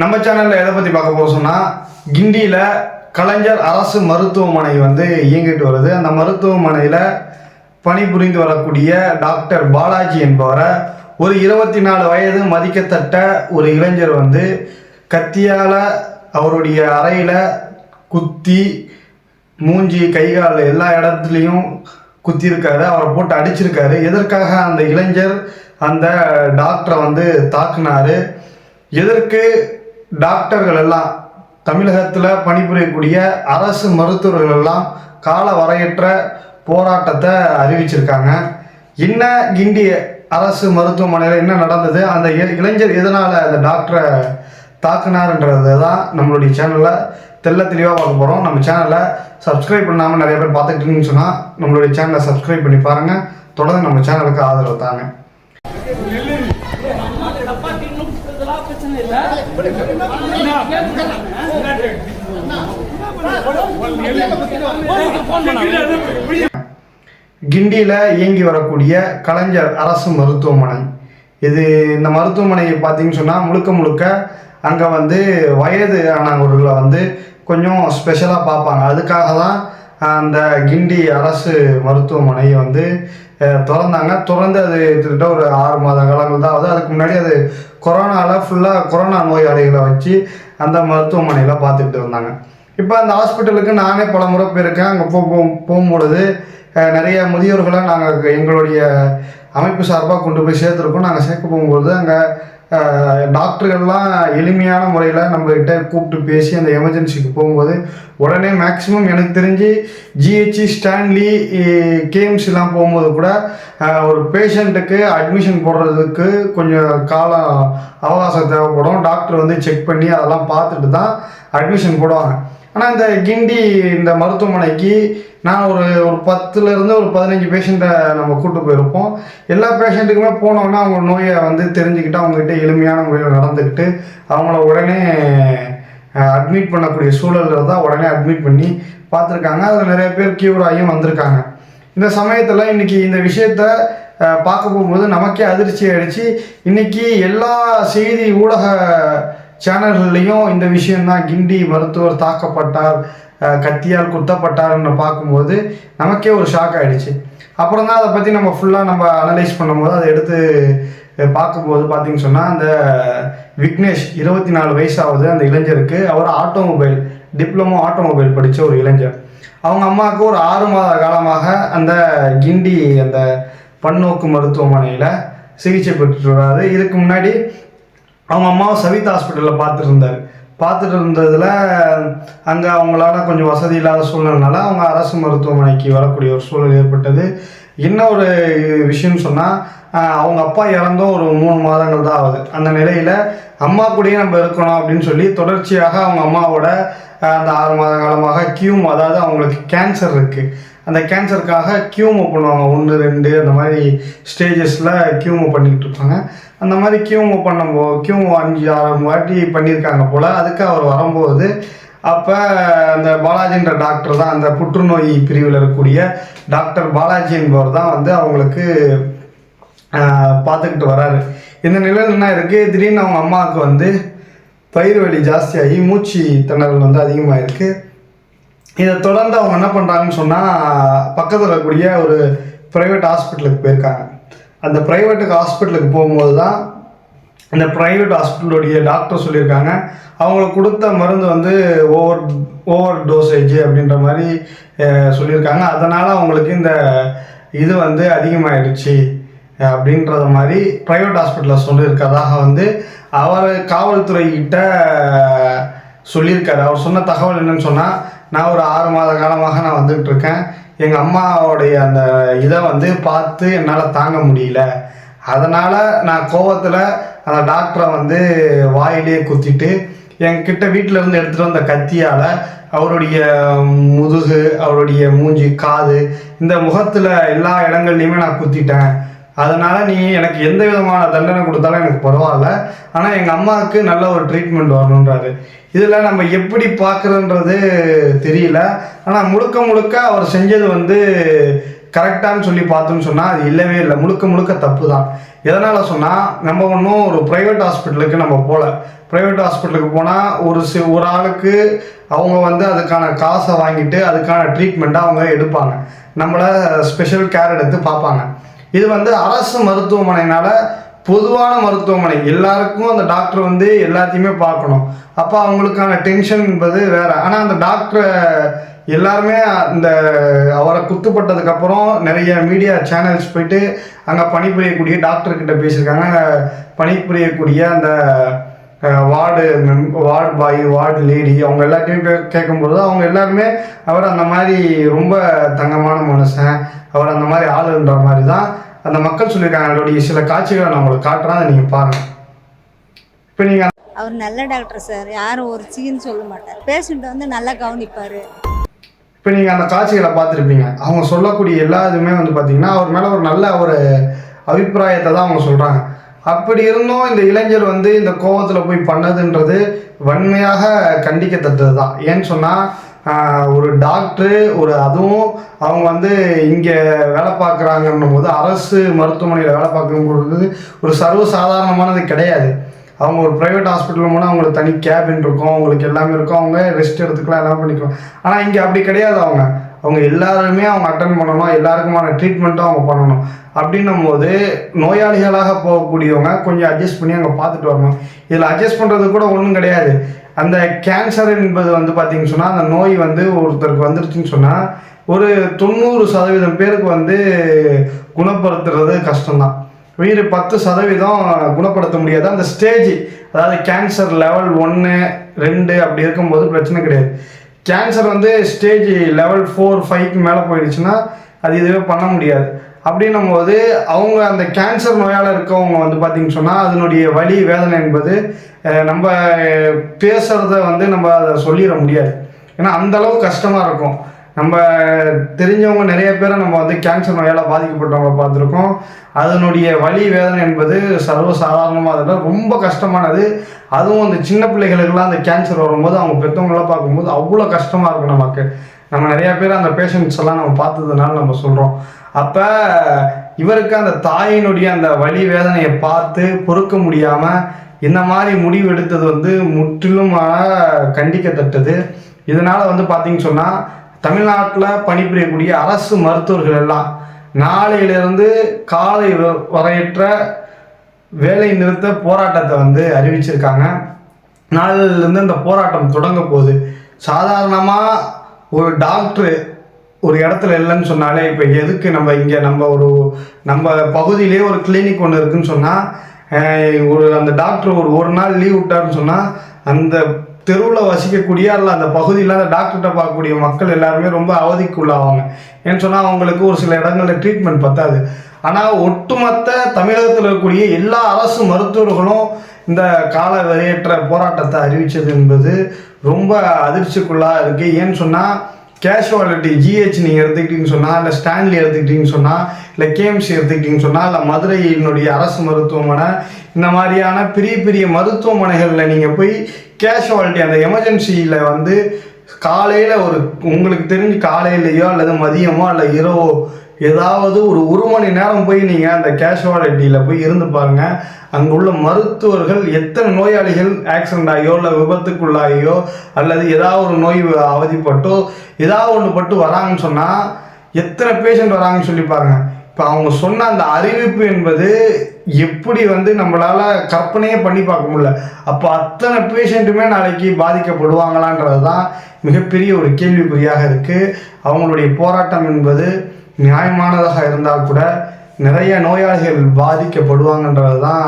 நம்ம சேனலில் எதை பற்றி பார்க்க போக சொன்னால் கிண்டியில் கலைஞர் அரசு மருத்துவமனை வந்து இயங்கிட்டு வருது. அந்த மருத்துவமனையில் பணிபுரிந்து வரக்கூடிய டாக்டர் பாலாஜி என்பவரை ஒரு இருபத்தி நாலு வயது மதிக்கத்தட்ட ஒரு இளைஞர் வந்து கத்தியால் அவருடைய அறையில் குத்தி மூஞ்சி கைகால் எல்லா இடத்துலையும் குத்திருக்காரு அவரை போட்டு அடிச்சிருக்காரு. எதற்காக அந்த இளைஞர் அந்த டாக்டரை வந்து தாக்குனாரு? எதற்கு டாக்டர்கள் எல்லாம் தமிழகத்தில் பணிபுரியக்கூடிய அரசு மருத்துவர்கள் எல்லாம் கால வரையற்ற போராட்டத்தை அறிவிச்சிருக்காங்க. என்ன கிண்டி அரசு மருத்துவமனையில் என்ன நடந்தது? அந்த இளைஞர் எதனால் அந்த டாக்டரை தாக்குனாருன்றது தான் நம்மளுடைய சேனலில் தெள்ள தெளிவாக பார்க்க போகிறோம் நம்ம சேனலை சப்ஸ்கிரைப் பண்ணாமல் நிறைய பேர் பார்த்துக்கிட்டீங்கன்னு சொன்னால் நம்மளுடைய சேனலை சப்ஸ்கிரைப் பண்ணி பாருங்கள் தொடர்ந்து நம்ம சேனலுக்கு ஆதரவு தாங்க. கிண்டியில் இயங்கி வரக்கூடிய கலைஞர் அரசு மருத்துவமனை. இது இந்த மருத்துவமனை பார்த்தீங்கன்னு சொன்னால் முழுக்க முழுக்க அங்கே வந்து வயது ஆனவர்களை வந்து கொஞ்சம் ஸ்பெஷலாக பார்ப்பாங்க. அதுக்காக தான் அந்த கிண்டி அரசு மருத்துவமனையை வந்து திறந்தாங்க. திறந்து அது கிட்டத்தட்ட ஒரு ஆறு மாத காலங்கள் தான் ஆகுது. அதுக்கு முன்னாடி அது கொரோனாவில் ஃபுல்லாக கொரோனா நோயாளிகளை வச்சு அந்த மருத்துவமனையில் பார்த்துக்கிட்டு இருந்தாங்க. இப்போ அந்த ஹாஸ்பிட்டலுக்கு நானே பல முறை போயிருக்கேன். அங்கே போ போகும்பொழுது நிறைய முதியோர்களை நாங்கள் எங்களுடைய அமைப்பு சார்பாக கொண்டு போய் சேர்த்துருக்கோம். நாங்கள் சேர்க்க போகும்போது அங்கே டாக்டர்கள்லாம் எளிமையான முறையில் நம்மக்கிட்ட கூப்பிட்டு பேசி அந்த எமர்ஜென்சிக்கு போகும்போது உடனே மேக்ஸிமம் எனக்கு தெரிஞ்சு ஜிஹெச்சி ஸ்டான்லி கேஎம்சிலாம் போகும்போது கூட ஒரு பேஷண்ட்டுக்கு அட்மிஷன் போடுறதுக்கு கொஞ்சம் காலம் அவகாசம் தேவைப்படும். டாக்டர் வந்து செக் பண்ணி அதெல்லாம் பார்த்துட்டு தான் அட்மிஷன் போடுவாங்க. ஆனால் இந்த கிண்டி இந்த மருத்துவமனைக்கு நான் ஒரு ஒரு பத்துலேருந்து ஒரு பதினஞ்சு பேஷண்ட்டை நம்ம கூட்டு போயிருப்போம். எல்லா பேஷண்ட்டுக்குமே போனோன்னா அவங்க நோயை வந்து தெரிஞ்சுக்கிட்டு அவங்ககிட்ட எளிமையான முறையில் நடந்துக்கிட்டு அவங்கள உடனே அட்மிட் பண்ணக்கூடிய சூழலில் தான் உடனே அட்மிட் பண்ணி பார்த்துருக்காங்க. அதில் நிறைய பேர் கியூர் ஆகியும் வந்திருக்காங்க. இந்த சமயத்தில் இன்றைக்கி இந்த விஷயத்த பார்க்க போகும்போது நமக்கே அதிர்ச்சி ஆயிடுச்சு. இன்னைக்கு எல்லா செய்தி ஊடக சேனல்கள்லையும் இந்த விஷயந்தான் கிண்டி மருத்துவர் தாக்கப்பட்டார் கத்தியால் குத்தப்பட்டார்னு பார்க்கும்போது நமக்கே ஒரு ஷாக் ஆகிடுச்சு அப்புறம் தான் அதை பற்றி நம்ம ஃபுல்லாக நம்ம அனலைஸ் பண்ணும்போது அதை எடுத்து பார்க்கும்போது பார்த்தீங்கன்னு சொன்னால் அந்த விக்னேஷ் இருபத்தி நாலு வயசாகுது அந்த இளைஞருக்கு அவர் ஆட்டோமொபைல் டிப்ளமோ ஆட்டோமொபைல் படித்த ஒரு இளைஞர். அவங்க அம்மாவுக்கு ஒரு ஆறு மாத காலமாக அந்த கிண்டி அந்த பன்னோக்கு மருத்துவமனையில் சிகிச்சை பெற்றுட்டு வராது இதுக்கு முன்னாடி அவங்க அம்மாவை சவிதா ஹாஸ்பிட்டலில் பார்த்துட்டு இருந்தார் பார்த்துட்டு இருந்ததில் அங்கே அவங்களால கொஞ்சம் வசதி இல்லாத சூழ்நிலைனால அவங்க அரசு மருத்துவமனைக்கு வரக்கூடிய ஒரு சூழல் ஏற்பட்டது. என்ன ஒரு விஷயம்னு சொன்னால் அவங்க அப்பா இறந்தும் ஒரு மூணு மாதங்கள் தான் ஆகுது. அந்த நிலையில் அம்மா கூடயே நம்ம இருக்கணும் அப்படின்னு சொல்லி தொடர்ச்சியாக அவங்க அம்மாவோட அந்த ஆறு மாத காலமாக கியூம் அதாவது அவங்களுக்கு கேன்சர் இருக்குது அந்த கேன்சருக்காக கியூமோ பண்ணுவாங்க. ஒன்று ரெண்டு அந்த மாதிரி ஸ்டேஜஸில் கியூமோ பண்ணிக்கிட்டு இருப்பாங்க. அந்த மாதிரி கியூமோ பண்ணும்போ கியூமோ அஞ்சு ஆறு வாட்டி பண்ணியிருக்காங்க போல். அதுக்கு அவர் வரும்போது அப்போ அந்த பாலாஜின்ற டாக்டர் தான் அந்த புற்றுநோய் பிரிவில் இருக்கக்கூடிய டாக்டர் பாலாஜி என்பவர் தான் வந்து அவங்களுக்கு பார்த்துக்கிட்டு வராரு. இந்த நிலையில் என்ன இருக்குது திடீர்னு அவங்க அம்மாவுக்கு வந்து பயிர் வலி ஜாஸ்தியாகி மூச்சு திணறல் வந்து அதிகமாக இருக்குது இதை தொடர்ந்து அவங்க என்ன பண்ணுறாங்கன்னு சொன்னால் பக்கத்தில் இருக்கக்கூடிய ஒரு ப்ரைவேட் ஹாஸ்பிட்டலுக்கு போயிருக்காங்க. அந்த ப்ரைவேட்டுக்கு ஹாஸ்பிட்டலுக்கு போகும்போது தான் அந்த ப்ரைவேட் ஹாஸ்பிட்டலுடைய டாக்டர் சொல்லியிருக்காங்க. அவங்களுக்கு கொடுத்த மருந்து வந்து ஓவர் ஓவர் டோசேஜ் அப்படின்ற மாதிரி சொல்லியிருக்காங்க. அதனால் அவங்களுக்கு இந்த இது வந்து அதிகமாகிடுச்சு அப்படின்றத மாதிரி ப்ரைவேட் ஹாஸ்பிட்டலில் சொல்லியிருக்கதாக வந்து அவர் காவல்துறை கிட்ட சொல்லியிருக்காரு. அவர் சொன்ன தகவல் என்னன்னு சொன்னால் நான் ஒரு ஆறு மாத காலமாக நான் வந்துட்டு இருக்கேன் எங்கள் அம்மாவுடைய அந்த இதை வந்து பார்த்து என்னால் தாங்க முடியல. அதனால் நான் கோவத்தில் அந்த டாக்டரை வந்து வாயிலே குத்திட்டு என்கிட்ட வீட்டில் இருந்து எடுத்துகிட்டு வந்த கத்தியால் அவருடைய முதுகு அவருடைய மூஞ்சி காது இந்த முகத்தில் எல்லா இடங்கள்லையுமே நான் குத்திட்டேன். அதனால் நீ எனக்கு எந்த விதமான தண்டனை கொடுத்தாலும் எனக்கு பரவாயில்ல. ஆனால் எங்கள் அம்மாவுக்கு நல்ல ஒரு ட்ரீட்மெண்ட் வரணுன்றாரு இதில் நம்ம எப்படி பார்க்குறன்றது தெரியல. ஆனால் முழுக்க முழுக்க அவர் செஞ்சது வந்து கரெக்டான்னு சொல்லி பார்த்தோன்னு சொன்னால் அது இல்லவே இல்லை. முழுக்க முழுக்க தப்பு தான் எதனால் சொன்னால் நம்ம ஒன்றும் ஒரு ப்ரைவேட் ஹாஸ்பிட்டலுக்கு நம்ம போகல ப்ரைவேட் ஹாஸ்பிட்டலுக்கு போனால் ஒரு சி ஒரு ஆளுக்கு அவங்க வந்து அதுக்கான காசை வாங்கிட்டு அதுக்கான ட்ரீட்மெண்ட்டை அவங்க எடுப்பாங்க. நம்மளை ஸ்பெஷல் கேர் எடுத்து பார்ப்பாங்க. இது வந்து அரசு மருத்துவமனைனால பொதுவான மருத்துவமனை. எல்லாருக்கும் அந்த டாக்டர் வந்து எல்லாத்தையுமே பார்க்கணும். அப்போ அவங்களுக்கான டென்ஷன் என்பது வேற. ஆனால் அந்த டாக்டரை எல்லாருமே அந்த அவரை குத்துப்பட்டதுக்கப்புறம் நிறைய மீடியா சேனல்ஸ் போயிட்டு அங்கே பணிபுரியக்கூடிய டாக்டர்கிட்ட பேசியிருக்காங்க. பணிபுரியக்கூடிய அந்த வார்டு மெம் வார்டு பாய் வார்டு லேடி அவங்க எல்லாத்தையும் கே- கேட்கும்போது அவங்க எல்லாருமே அவர் அந்த மாதிரி ரொம்ப தங்கமான மனுஷன். அவர் அந்த மாதிரி ஆளுன்ற மாதிரி தான் அந்த மக்கள் சொல்லியிருக்காங்க அதோடைய சில காட்சிகளை நான் உங்களுக்கு காட்டுறேன் அதை நீங்கள் பாருங்கள் இப்போ நீங்கள் அவர் நல்ல டாக்டர் சார். யாரும் ஒரு சீன்னு சொல்ல மாட்டார். பேஷண்ட்டை வந்து நல்லா கவனிப்பார். இப்போ நீங்கள் அந்த காட்சிகளை பார்த்துருப்பீங்க. அவங்க சொல்லக்கூடிய எல்லா இதுவுமே வந்து பார்த்தீங்கன்னா அவர் மேலே ஒரு நல்ல ஒரு அபிப்பிராயத்தை தான் அவங்க சொல்கிறாங்க அப்படி இருந்தும் இந்த இளைஞர் வந்து இந்த கோவத்தில் போய் பண்ணதுன்றது வன்மையாக கண்டிக்கத்தக்கது தான் ஏன்னு சொன்னால் ஒரு டாக்டரு ஒரு அதுவும் அவங்க வந்து இங்கே வேலை பார்க்குறாங்கன்னும் போது அரசு மருத்துவமனையில் வேலை பார்க்கும்பொழுது ஒரு சர்வசாதாரணமானது கிடையாது. அவங்க ஒரு ப்ரைவேட் ஹாஸ்பிட்டல் போனால் அவங்களுக்கு தனி கேபின் இருக்கும் அவங்களுக்கு எல்லாமே இருக்கும். அவங்க ரெஸ்ட் எடுத்துக்கலாம் எல்லாம் பண்ணிக்கலாம். ஆனால் இங்கே அப்படி கிடையாது அவங்க. அவங்க எல்லாருமே அவங்க அட்டன் பண்ணணும் எல்லாருக்குமான ட்ரீட்மெண்ட்டும் அவங்க பண்ணணும். அப்படின்னும் போது நோயாளிகளாக போகக்கூடியவங்க கொஞ்சம் அட்ஜஸ்ட் பண்ணி அங்கே பார்த்துட்டு வரணும். இதில் அட்ஜஸ்ட் பண்ணுறது கூட ஒன்றும் கிடையாது. அந்த கேன்சர் என்பது வந்து பார்த்தீங்கன்னு சொன்னால் அந்த நோய் வந்து ஒருத்தருக்கு வந்துருச்சுன்னு சொன்னால் ஒரு தொண்ணூறு சதவீதம் பேருக்கு வந்து குணப்படுத்துறது கஷ்டம்தான். மீறி பத்து சதவீதம் குணப்படுத்த முடியாது. அந்த ஸ்டேஜ் அதாவது கேன்சர் லெவல் ஒன்று ரெண்டு அப்படி இருக்கும்போது பிரச்சனை கிடையாது. கேன்சர் வந்து ஸ்டேஜ் லெவல் ஃபோர் ஃபைவ்க்கு மேலே போயிடுச்சுன்னா அது இதுவே பண்ண முடியாது. அப்படின்னும் போது அவங்க அந்த கேன்சர் நோயால் இருக்கவங்க வந்து பார்த்திங்க சொன்னால் அதனுடைய வலி வேதனை என்பது நம்ம பேசுகிறத வந்து நம்ம அதை சொல்லிட முடியாது. ஏன்னா அந்த அளவு கஷ்டமாக இருக்கும். நம்ம தெரிஞ்சவங்க நிறைய பேரை நம்ம வந்து கேன்சர் நோயால் பாதிக்கப்பட்டவங்க பார்த்துருக்கோம். அதனுடைய வலி வேதனை என்பது சர்வசாதாரணமாக அதில் ரொம்ப கஷ்டமானது. அதுவும் அந்த சின்ன பிள்ளைகளுக்கெல்லாம் அந்த கேன்சர் வரும்போது அவங்க பெற்றவங்களாம் பார்க்கும்போது அவ்வளோ கஷ்டமாக இருக்கும் நமக்கு. நம்ம நிறைய பேர் அந்த பேஷண்ட்ஸ் எல்லாம் நம்ம பார்த்ததுனால நம்ம சொல்கிறோம் அப்போ இவருக்கு அந்த தாயினுடைய அந்த வழி வேதனையை பார்த்து பொறுக்க முடியாமல் இந்த மாதிரி முடிவு எடுத்தது வந்து முற்றிலுமான கண்டிக்கத்தட்டது இதனால் வந்து பார்த்தீங்கன்னு சொன்னால் தமிழ்நாட்டில் பணிபுரியக்கூடிய அரசு மருத்துவர்கள் எல்லாம் நாளையிலிருந்து காலை வ- வரையற்ற வேலை நிறுத்த போராட்டத்தை வந்து அறிவிச்சிருக்காங்க. நாளிலிருந்து இந்த போராட்டம் தொடங்க போகுது. சாதாரணமாக ஒரு டாக்டரு ஒரு இடத்துல இல்லைன்னு சொன்னாலே இப்போ எதுக்கு நம்ம இங்கே நம்ம ஒரு நம்ம பகுதியிலே ஒரு கிளினிக் ஒன்று இருக்குன்னு சொன்னால் ஒரு அந்த டாக்டர் ஒரு ஒரு நாள் லீவ் விட்டாருன்னு சொன்னால் அந்த தெருவில் வசிக்கக்கூடிய அல்ல அந்த பகுதியில் அந்த டாக்டர்கிட்ட பார்க்கக்கூடிய மக்கள் எல்லாருமே ரொம்ப அவதிக்குள்ளாவாங்க. ஏன்னு சொன்னால் அவங்களுக்கு ஒரு சில இடங்களில் ட்ரீட்மெண்ட் பத்தாது. ஆனால் ஒட்டுமொத்த தமிழகத்தில் இருக்கக்கூடிய எல்லா அரசு மருத்துவர்களும் இந்த கால வெளியேற்ற போராட்டத்தை அறிவித்தது என்பது ரொம்ப அதிர்ச்சிக்குள்ளாக இருக்குது ஏன்னு சொன்னால் கேஷுவாலிட்டி ஜிஹெச் நீங்கள் எடுத்துக்கிட்டீங்கன்னு சொன்னால் இல்லை ஸ்டான்லி எடுத்துக்கிட்டீங்கன்னு சொன்னால் இல்லை கேஎம்சி எடுத்துக்கிட்டீங்கன்னு சொன்னால் இல்லை மதுரையினுடைய அரசு மருத்துவமனை இந்த மாதிரியான பெரிய பெரிய மருத்துவமனைகளில் நீங்கள் போய் கேஷுவாலிட்டி அந்த எமர்ஜென்சியில் வந்து காலையில் ஒரு உங்களுக்கு தெரிஞ்சு காலையிலையோ அல்லது மதியமோ அல்ல இரவோ ஏதாவது ஒரு ஒரு மணி நேரம் போய் நீங்கள் அந்த கேஷுவாலிட்டியில் போய் இருந்து பாருங்கள் அங்கே உள்ள மருத்துவர்கள் எத்தனை நோயாளிகள் ஆக்சிடென்ட் ஆகியோ இல்லை விபத்துக்குள்ளாகியோ அல்லது ஏதாவது ஒரு நோய் அவதிப்பட்டோ ஏதாவது ஒன்று பட்டு வராங்கன்னு சொன்னால் எத்தனை பேஷண்ட் வராங்கன்னு சொல்லி பாருங்க. இப்போ அவங்க சொன்ன அந்த அறிவிப்பு என்பது எப்படி வந்து நம்மளால் கற்பனையே பண்ணி பார்க்க முடியல. அப்போ அத்தனை பேஷண்ட்டுமே நாளைக்கு பாதிக்கப்படுவாங்களான்றது தான் மிகப்பெரிய ஒரு கேள்விக்குறியாக இருக்குது அவங்களுடைய போராட்டம் என்பது நியாயமானதாக இருந்தால் கூட நிறைய நோயாளிகள் பாதிக்கப்படுவாங்கன்றது தான்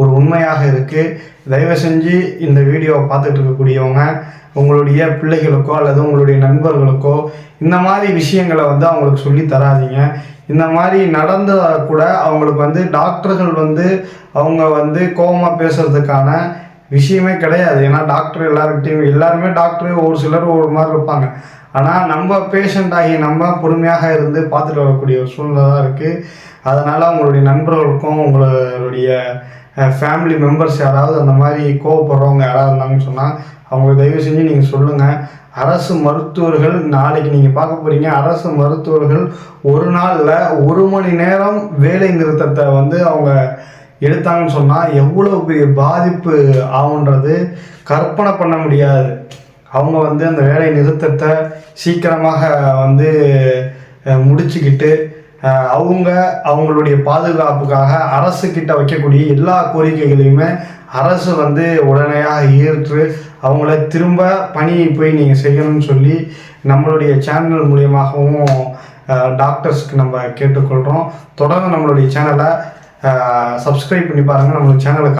ஒரு உண்மையாக இருக்குது தயவு செஞ்சு இந்த வீடியோவை பார்த்துட்டு இருக்கக்கூடியவங்க உங்களுடைய பிள்ளைகளுக்கோ அல்லது உங்களுடைய நண்பர்களுக்கோ இந்த மாதிரி விஷயங்களை வந்து அவங்களுக்கு சொல்லி தராதீங்க. இந்த மாதிரி நடந்ததால் கூட அவங்களுக்கு வந்து டாக்டர்கள் வந்து அவங்க வந்து கோபமாக பேசுறதுக்கான விஷயமே கிடையாது. ஏன்னா டாக்டர் எல்லாருக்கிட்டையும் எல்லாருமே டாக்டர் ஒரு சிலர் ஒரு மாதிரி இருப்பாங்க. ஆனால் நம்ம பேஷண்ட் ஆகி நம்ம பொறுமையாக இருந்து பார்த்துட்டு வரக்கூடிய ஒரு சூழ்நிலை தான் இருக்குது அதனால் உங்களுடைய நண்பர்களுக்கும் உங்களுடைய ஃபேமிலி மெம்பர்ஸ் யாராவது அந்த மாதிரி கோவப்படுறவங்க யாராவது இருந்தாங்கன்னு சொன்னால் அவங்களுக்கு தயவு செஞ்சு நீங்கள் சொல்லுங்கள் அரசு மருத்துவர்கள் நாளைக்கு நீங்கள் பார்க்க போகிறீங்க அரசு மருத்துவர்கள் ஒரு நாளில் ஒரு மணி நேரம் வேலை நிறுத்தத்தை வந்து அவங்க எடுத்தாங்கன்னு சொன்னால் எவ்வளோ பெரிய பாதிப்பு ஆகுன்றது கற்பனை பண்ண முடியாது. அவங்க வந்து அந்த வேலை நிறுத்தத்தை சீக்கிரமாக வந்து முடிச்சுக்கிட்டு அவங்க அவங்களுடைய பாதுகாப்புக்காக அரசு கிட்ட வைக்கக்கூடிய எல்லா கோரிக்கைகளையுமே அரசு வந்து உடனடியாக ஏற்று அவங்கள திரும்ப பணியை போய் நீங்கள் செய்யணும்னு சொல்லி நம்மளுடைய சேனல் மூலியமாகவும் டாக்டர்ஸ்க்கு நம்ம கேட்டுக்கொள்கிறோம் தொடர்ந்து நம்மளுடைய சேனலை சப்ஸ்கிரைப் பண்ணி பாருங்கள் நம்மளுடைய சேனலை